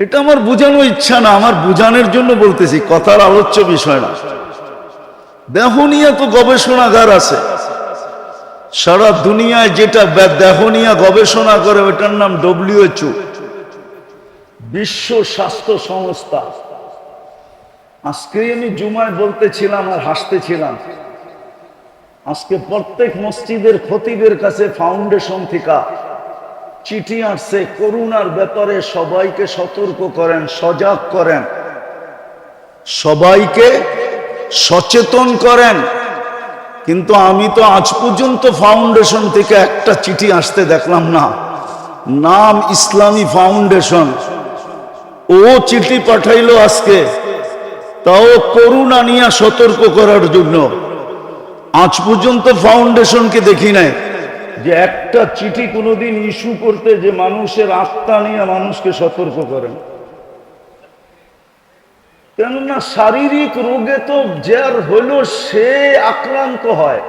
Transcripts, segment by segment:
এটা আমার বোঝানো ইচ্ছা না, আমার বোঝানোর জন্য বলতেছি, কথার আলোচ্য বিষয় না। দেহনিয়া তো গবেষণাগার আছে। সারা দুনিয়ায় যেটা দেহনিয়া গবেষণা করে ওটার নাম ডব্লিউএচও বিশ্ব স্বাস্থ্য সংস্থা। আজকে আমি জুমায় বলতেছিলাম আর হাসতেছিলাম। আজকে প্রত্যেক মসজিদের খতিবের কাছে ফাউন্ডেশন থেকে চিঠি আসছে, করুণার ব্যাপারে সবাইকে সতর্ক করেন, সজাগ করেন। সবাইকে সচেতন করেন। কিন্তু আমি তো আজ পর্যন্ত ফাউন্ডেশন থেকে একটা চিঠি আসতে দেখলাম না। নাম ইসলামী ফাউন্ডেশন। ও চিঠি পাঠাইলো আজকে। তাও করুণা নিয়ে সতর্ক করার জন্য। আজ পর্যন্ত ফাউন্ডেশনকে দেখি নাই। যে একটা চিঠি কোনোদিন ইস্যু করতে যে মানুষের আত্মা নিয়ে মানুষকে সতর্ক করেন। কেননা শারীরিক রোগে তো যার হলো সে আক্রান্ত হয়,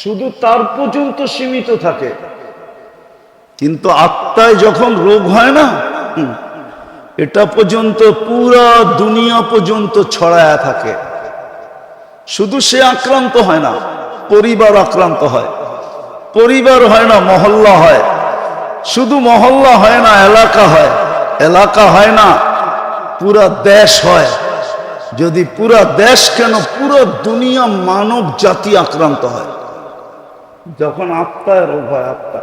শুধু তার পর্যন্ত সীমিত থাকে। কিন্তু আত্মায় যখন রোগ হয় না, এটা পর্যন্ত পুরা দুনিয়া পর্যন্ত ছড়ায়া থাকে। শুধু সে আক্রান্ত হয় না, পরিবার আক্রান্ত হয়। পরিবার হয় না, মহল্লা হয়। শুধু মহল্লা হয় না, এলাকা হয়। এলাকা হয় না, পুরা দেশ হয়। যদি পুরা দেশ কেন, পুরো দুনিয়া মানব জাতি আক্রান্ত হয়। যখন আত্মায় রোগ হয়, আত্মা।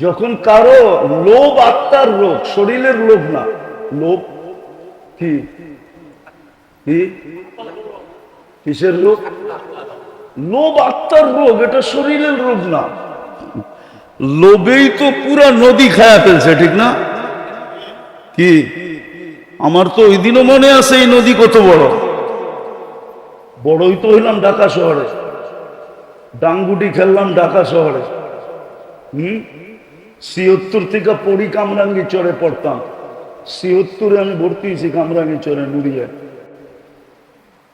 যখন কারও লোভ, আত্মার রোগ, শরীরের লোভ না, লোভ কি? কিসের রোগ লোভ আত্মার রোগ, এটা শরীরের রোগ না। লোভেই তো পুরা নদী খায়া ফেলছে, ঠিক না? কি? আমার তো ওই দিনও মনে আছে এই নদী কত বড়। বড়ই তো হইলাম ঢাকা শহরে। ডাঙ্গুটি খেললাম ঢাকা শহরে। হম? ছিয়ত্তর থেকে পড়ি কামরাঙ্গি চড়ে পড়তাম। ছিয়ত্তরে আমি ভর্তি হয়েছি কামরাঙ্গি চড়ে নুড়িয়ায়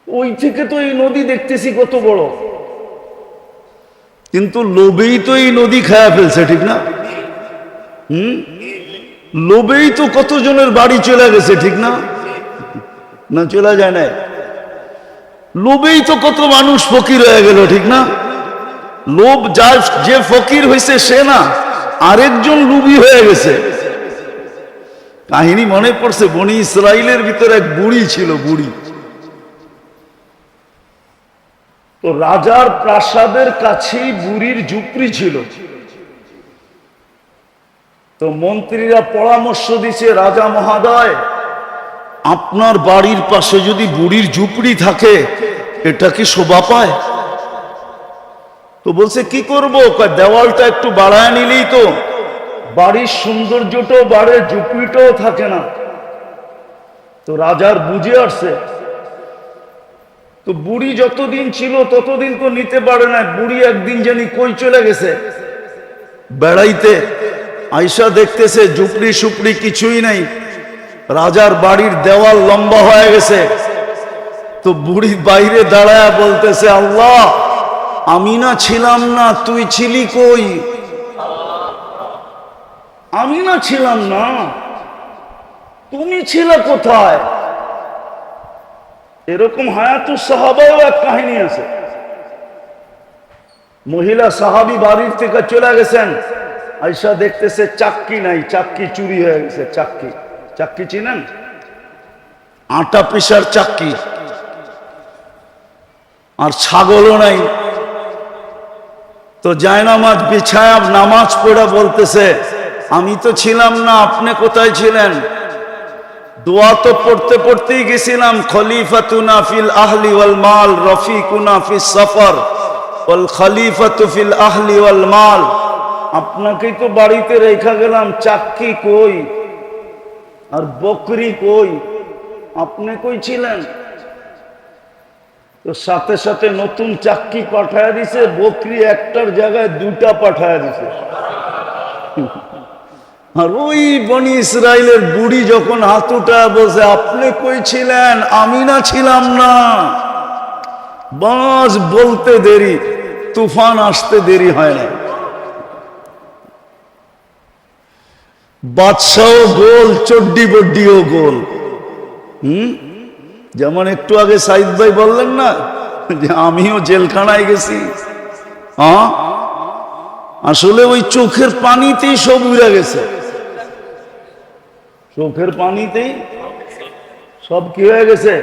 ওই থেকে তো এই নদী দেখতেছি কত বড়। কিন্তু লোভেই তো এই নদী খায়া ফেলছে, ঠিক না? হুম? লোভেই তো কতজনের বাড়ি চলে গেছে, ঠিক না? না, চলে যায় না লোভেই তো কত মানুষ ফকির হয়ে গেল, ঠিক না? লোভ যার যে ফকির হয়েছে সে না, আরেকজন লুবি হয়ে গেছে। কাহিনী মনে পড়ছে, বনি ইসরায়েলের ভিতরে এক বুড়ি ছিল, বুড়ি। তো রাজার প্রাসাদের কাছেই বুড়ির ঝুপড়ি ছিল। তো মন্ত্রীরা পরামর্শ দিছে, রাজা মহাদয়, আপনার বাড়ির পাশে যদি বুড়ির ঝুপড়ি থাকে, এটা কি শোভা পায়? তো বলছে, কি করব? দেওয়ালটা একটু বাড়ায় নিলেই তো। বাড়ির সৌন্দর্যটাও বাড়ে, ঝুপড়িটাও থাকে না। তো রাজার বুঝে আসছে তো বুড়ি যতদিন ছিল ততদিন তো নিতে পারে না, বুড়ি একদিন জানি কই চলে গেছে। বেড়াইতে আইসা দেখতেছে ঝুপড়ি সুপড়ি কিছুই নাই, রাজার বাড়ির দেওয়াল লম্বা হয়ে গেছে। তো বুড়ি বাইরে দাঁড়ায় বলতেছে, আল্লাহ, আমি না ছিলাম না, তুই ছিলি কই? আমি না ছিলাম না, তুমি ছিলে কোথায়? এরকম হায়াতুর সাহাবাও এক কাহিনী আছে। মহিলা সাহাবি বাড়ির থেকে চলে গেছেন। আইসা দেখতেছে চাক্কি নাই, চাক্কি চুরি হয়ে গেছে, চাক্কি। চাক্কি চিনেন? আটা পিসার চাক্কি। আর ছাগলও নাই। তো জায়নামাজ বিছায়া নামাজ পড়ে বলতেছে, আমি তো ছিলাম না, আপনি কোথায় ছিলেন? দোয়া তো পড়তে পড়তেই গেছিলাম, খলিফাতুনা ফিল আহলি ওয়াল মাল, রফিকুনা ফিস সফর, ওয়াল খলিফাতু ফিল আহলি ওয়াল মাল। আপনাকেই তো বাড়িতে রেখা গেলাম চাক্কি কই? আর বকরি কই? আপনি কই ছিলেন? তো সাথে সাথে নতুন চাক্কি পাঠায় দিছে, বকরি একটার জায়গায় দুটা পাঠায় দিছে। আর ওই বনি ইসরায়েলের বুড়ি যখন হাতুটা বসে আপনি কই ছিলেন? আমি না ছিলাম না। বাস বলতে দেরি, তুফান আসতে দেরি হয় না। বাদশাও গোল, চড্ডি বড্ডিও গোল। হুম? যেমন একটু আগে সাইদ ভাই বললেন না, যে আমিও জেলখানায় গেছি। আসলে ওই চোখের পানিতেই সব উড়ে গেছে। চোখের পানিতেই সব কি হয়ে গেছে